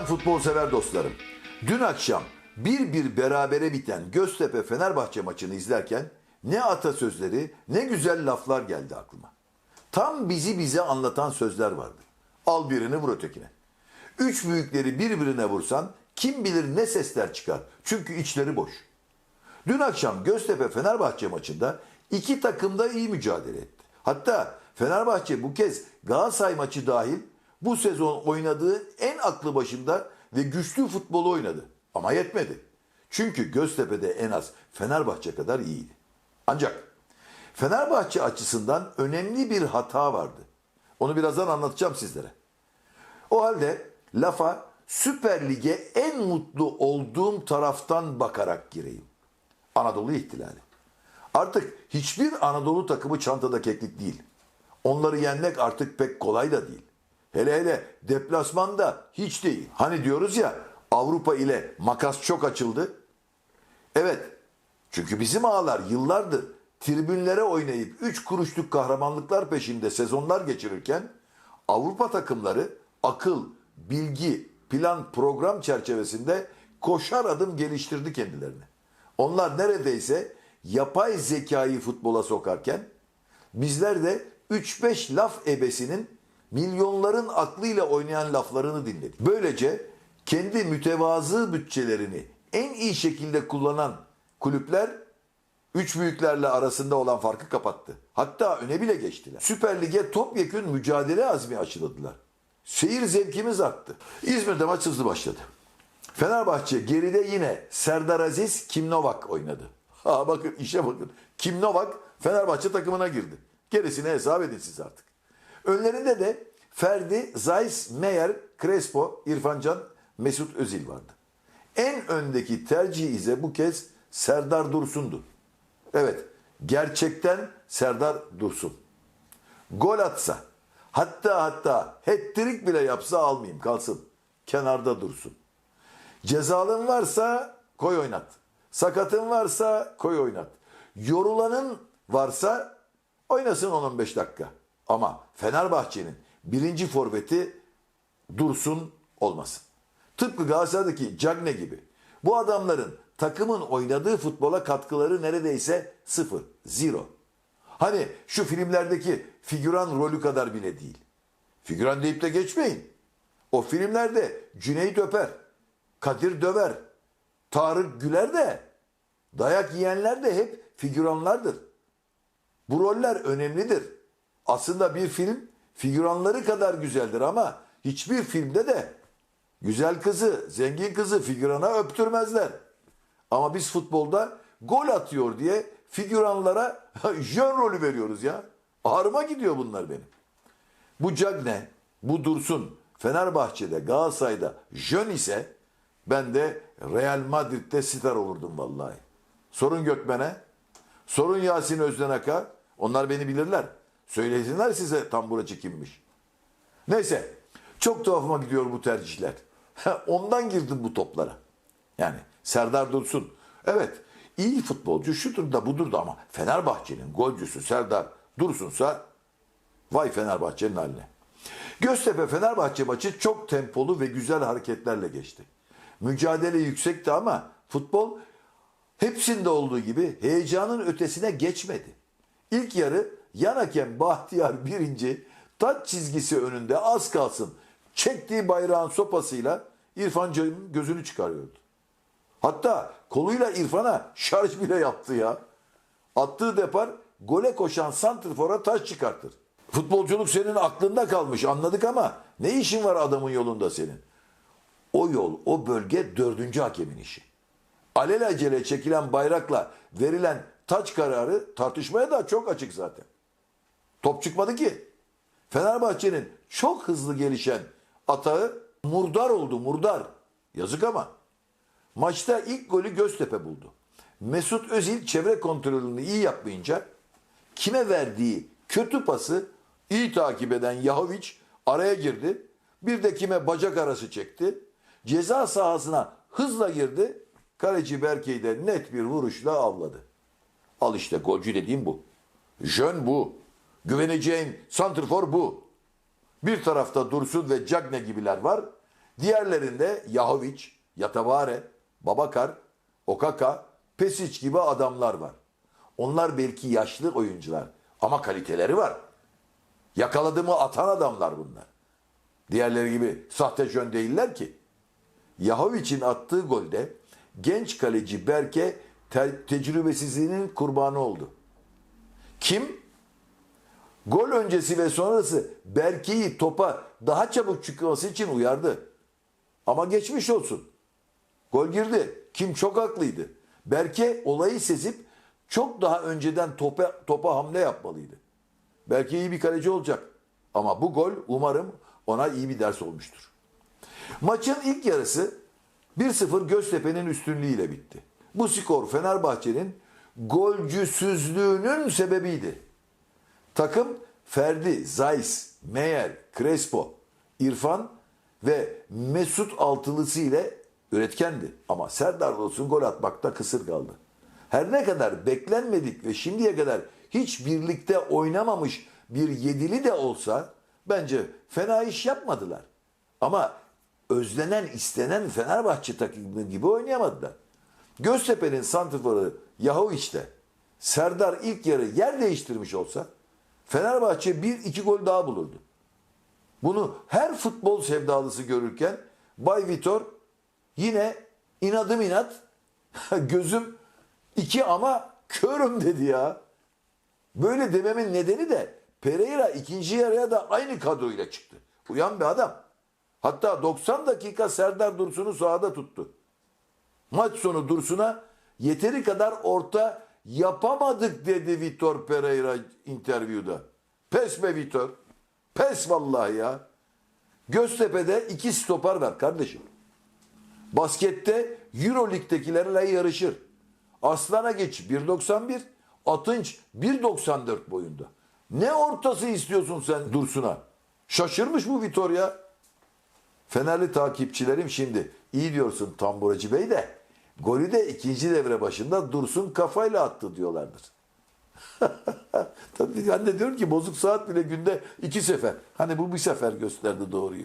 Selam futbol sever dostlarım. Dün akşam bir bir berabere biten Göztepe Fenerbahçe maçını izlerken ne atasözleri ne güzel laflar geldi aklıma. Tam bizi bize anlatan sözler vardı. Al birini vur ötekine. Üç büyükleri birbirine vursan kim bilir ne sesler çıkar. Çünkü içleri boş. Dün akşam Göztepe Fenerbahçe maçında iki takım da iyi mücadele etti. Hatta Fenerbahçe bu kez Galatasaray maçı dahil bu sezon oynadığı aklı başında ve güçlü futbolu oynadı. Ama yetmedi. Çünkü Göztepe'de en az Fenerbahçe kadar iyiydi. Ancak Fenerbahçe açısından önemli bir hata vardı. Onu birazdan anlatacağım sizlere. O halde lafa Süper Lig'e en mutlu olduğum taraftan bakarak gireyim. Anadolu ihtilali. Artık hiçbir Anadolu takımı çantada keklik değil. Onları yenmek artık pek kolay da değil. Hele hele deplasmanda hiç değil. Hani diyoruz ya Avrupa ile makas çok açıldı. Evet. Çünkü bizim ağalar yıllardır tribünlere oynayıp 3 kuruşluk kahramanlıklar peşinde sezonlar geçirirken Avrupa takımları akıl, bilgi, plan, program çerçevesinde koşar adım geliştirdi kendilerini. Onlar neredeyse yapay zekayı futbola sokarken bizler de 3-5 laf ebesinin milyonların aklıyla oynayan laflarını dinledik. Böylece kendi mütevazı bütçelerini en iyi şekilde kullanan kulüpler üç büyüklerle arasında olan farkı kapattı. Hatta öne bile geçtiler. Süper Lig'e topyekün mücadele azmi açıladılar. Seyir zevkimiz arttı. İzmir'de maç hızlı başladı. Fenerbahçe geride yine Serdar Aziz Kim Novak oynadı. Ha bakın işe bakın. Kim Novak Fenerbahçe takımına girdi. Gerisini hesap edin siz artık. Önlerinde de Ferdi, Zeiss, Meyer, Crespo, İrfancan, Mesut Özil vardı. En öndeki tercih ise bu kez Serdar Dursun'du. Evet, gerçekten Serdar Dursun. Gol atsa, hatta hatta hat-trick bile yapsa almayayım kalsın. Kenarda dursun. Cezalın varsa koy oynat. Sakatın varsa koy oynat. Yorulanın varsa oynasın 10-15 dakika. Ama Fenerbahçe'nin birinci forveti Dursun olmasın. Tıpkı Galatasaray'daki Cagne gibi. Bu adamların takımın oynadığı futbola katkıları neredeyse sıfır, zero. Hani şu filmlerdeki figüran rolü kadar bile değil. Figüran deyip de geçmeyin. O filmlerde Cüneyt Öper, Kadir Döver, Tarık Güler de dayak yiyenler de hep figüranlardır. Bu roller önemlidir. Aslında bir film figüranları kadar güzeldir ama hiçbir filmde de güzel kızı, zengin kızı figürana öptürmezler. Ama biz futbolda gol atıyor diye figüranlara jön rolü veriyoruz ya. Ağrıma gidiyor bunlar benim. Bu Cagne, bu Dursun Fenerbahçe'de, Galatasaray'da jön ise ben de Real Madrid'de star olurdum vallahi. Sorun Gökmen'e, sorun Yasin Özdenak'a. Onlar beni bilirler. Söylesinler size tamburacı kimmiş. Neyse, çok tuhafıma gidiyor bu tercihler. Ondan girdim bu toplara. Yani Serdar Dursun. Evet, iyi futbolcu şudur da budur da ama Fenerbahçe'nin golcüsü Serdar Dursun'sa vay Fenerbahçe'nin haline. Göztepe Fenerbahçe maçı çok tempolu ve güzel hareketlerle geçti. Mücadele yüksekti ama futbol hepsinde olduğu gibi heyecanın ötesine geçmedi. İlk yarı yan hakem Bahtiyar birinci taç çizgisi önünde az kalsın çektiği bayrağın sopasıyla İrfan Can'ın gözünü çıkarıyordu. Hatta koluyla İrfan'a şarj bile yaptı ya. Attığı depar gole koşan santrfora taş çıkartır. Futbolculuk senin aklında kalmış anladık ama ne işin var adamın yolunda senin? O yol, o bölge dördüncü hakemin işi. Alelacele çekilen bayrakla verilen taç kararı tartışmaya da çok açık zaten. Top çıkmadı ki. Fenerbahçe'nin çok hızlı gelişen atağı murdar oldu murdar. Yazık ama. Maçta ilk golü Göztepe buldu. Mesut Özil çevre kontrolünü iyi yapmayınca kime verdiği kötü pası iyi takip eden Yahovic araya girdi. Bir de kime bacak arası çekti. Ceza sahasına hızla girdi. Kaleci Berke'yi net bir vuruşla avladı. Al işte golcü dediğim bu. Jön bu. Güveneceğin santrfor bu. Bir tarafta Dursun ve Cagne gibiler var. Diğerlerinde Yahovic, Yatabare, Babakar, Okaka, Pesic gibi adamlar var. Onlar belki yaşlı oyuncular ama kaliteleri var. Yakaladığımı atan adamlar bunlar. Diğerleri gibi sahte jön değiller ki. Yahovic'in attığı golde genç kaleci Berke te- tecrübesizliğinin kurbanı oldu. Kim? Gol öncesi ve sonrası Berke'yi topa daha çabuk çıkması için uyardı. Ama geçmiş olsun. Gol girdi. Kim çok haklıydı. Berke olayı sezip çok daha önceden topa, topa hamle yapmalıydı. Belki iyi bir kaleci olacak. Ama bu gol umarım ona iyi bir ders olmuştur. Maçın ilk yarısı 1-0 Göztepe'nin üstünlüğüyle bitti. Bu skor Fenerbahçe'nin golcüsüzlüğünün sebebiydi. Takım Ferdi, Zayis, Meyer, Crespo, İrfan ve Mesut altılısı ile üretkendi. Ama Serdar Dursun gol atmakta kısır kaldı. Her ne kadar beklenmedik ve şimdiye kadar hiç birlikte oynamamış bir yedili de olsa bence fena iş yapmadılar. Ama özlenen, istenen Fenerbahçe takımı gibi oynayamadılar. Göztepe'nin santrforu Yahoviç de Serdar ilk yarı yer değiştirmiş olsa Fenerbahçe bir iki gol daha bulurdu. Bunu her futbol sevdalısı görürken Bay Vitor yine inadım inat gözüm iki ama körüm dedi ya. Böyle dememin nedeni de Pereira ikinci yarıya da aynı kadroyla çıktı. Uyan bir adam. Hatta 90 dakika Serdar Dursun'u sahada tuttu. Maç sonu Dursun'a yeteri kadar orta yapamadık dedi Vitor Pereira interview'da. Pes be Vitor. Pes vallahi ya. Göztepe'de iki stoper var kardeşim. Baskette Euro Lig'dekilerle yarışır. Aslan'a geç 1.91, Atınç 1.94 boyunda. Ne ortası istiyorsun sen Dursun'a? Şaşırmış bu Vitor ya. Fenerli takipçilerim şimdi iyi diyorsun Tamburacı Bey de golü de ikinci devre başında Dursun kafayla attı diyorlardır. Tabii ben de diyorum ki bozuk saat bile günde iki sefer. Hani bu bir sefer gösterdi doğruyu.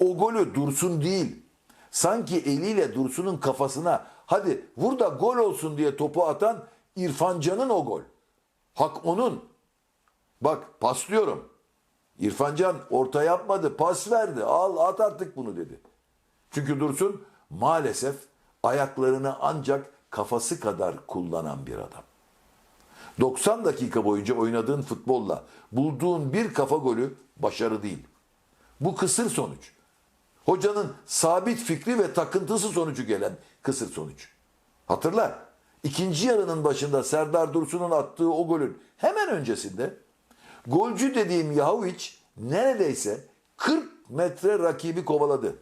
O golü Dursun değil. Sanki eliyle Dursun'un kafasına hadi vur da gol olsun diye topu atan İrfan Can'ın o gol. Hak onun. Bak paslıyorum. İrfan Can orta yapmadı, pas verdi. Al at artık bunu dedi. Çünkü Dursun maalesef ayaklarını ancak kafası kadar kullanan bir adam. 90 dakika boyunca oynadığın futbolla bulduğun bir kafa golü başarı değil. Bu kısır sonuç. Hocanın sabit fikri ve takıntısı sonucu gelen kısır sonuç. Hatırla. ikinci yarının başında Serdar Dursun'un attığı o golün hemen öncesinde golcü dediğim Yahoviç neredeyse 40 metre rakibi kovaladı.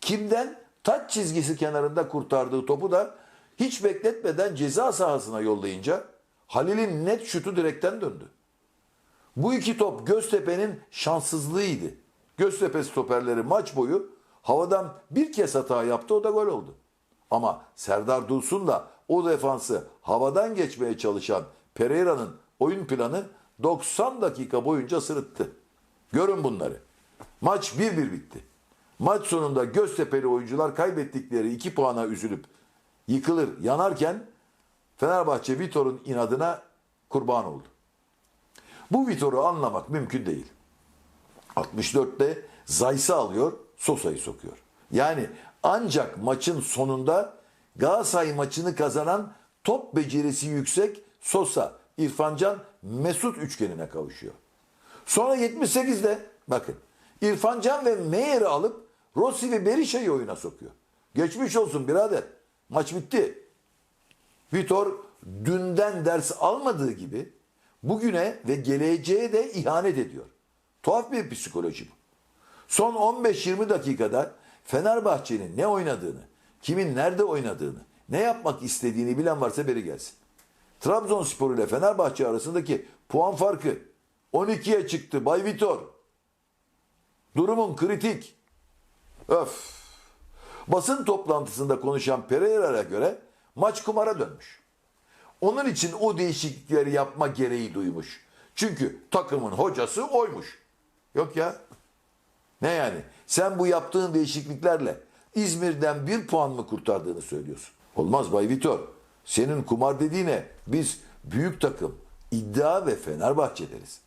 Kimden? Taç çizgisi kenarında kurtardığı topu da hiç bekletmeden ceza sahasına yollayınca Halil'in net şutu direkten döndü. Bu iki top Göztepe'nin şanssızlığıydı. Göztepe stoperleri maç boyu havadan bir kez hata yaptı o da gol oldu. Ama Serdar Dursun'la o defansı havadan geçmeye çalışan Pereira'nın oyun planı 90 dakika boyunca sırıttı. Görün bunları. Maç 1-1 bitti. Maç sonunda Göztepe'li oyuncular kaybettikleri 2 puana üzülüp yıkılır yanarken Fenerbahçe Vitor'un inadına kurban oldu. Bu Vitor'u anlamak mümkün değil. 64'te Zayt'sı alıyor, Sosa'yı sokuyor. Yani ancak maçın sonunda Galatasaray maçını kazanan top becerisi yüksek Sosa, İrfancan, Mesut üçgenine kavuşuyor. Sonra 78'de bakın İrfancan ve Meyer'i alıp Rossi ve Berisha'yı oyuna sokuyor. Geçmiş olsun birader. Maç bitti. Vitor dünden ders almadığı gibi bugüne ve geleceğe de ihanet ediyor. Tuhaf bir psikoloji bu. Son 15-20 dakikada Fenerbahçe'nin ne oynadığını, kimin nerede oynadığını, ne yapmak istediğini bilen varsa beri gelsin. Trabzonspor ile Fenerbahçe arasındaki puan farkı 12'ye çıktı Bay Vitor. Durumun kritik. Öf. Basın toplantısında konuşan Pereira'ya göre maç kumara dönmüş. Onun için o değişiklikleri yapma gereği duymuş. Çünkü takımın hocası oymuş. Yok ya. Ne yani? Sen bu yaptığın değişikliklerle İzmir'den bir puan mı kurtardığını söylüyorsun? Olmaz Bay Vitor. Senin kumar dediğine biz büyük takım, iddia ve Fenerbahçe deriz.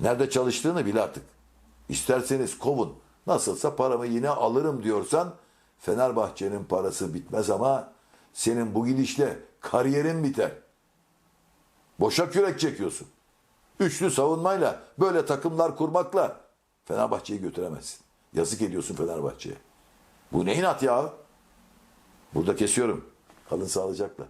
Nerede çalıştığını bil artık. İsterseniz kovun. Nasılsa paramı yine alırım diyorsan Fenerbahçe'nin parası bitmez ama senin bu gidişle kariyerin biter. Boşa kürek çekiyorsun. Üçlü savunmayla böyle takımlar kurmakla Fenerbahçe'yi götüremezsin. Yazık ediyorsun Fenerbahçe'ye. Bu ne inat ya? Burada kesiyorum. Kalın sağlıcakla.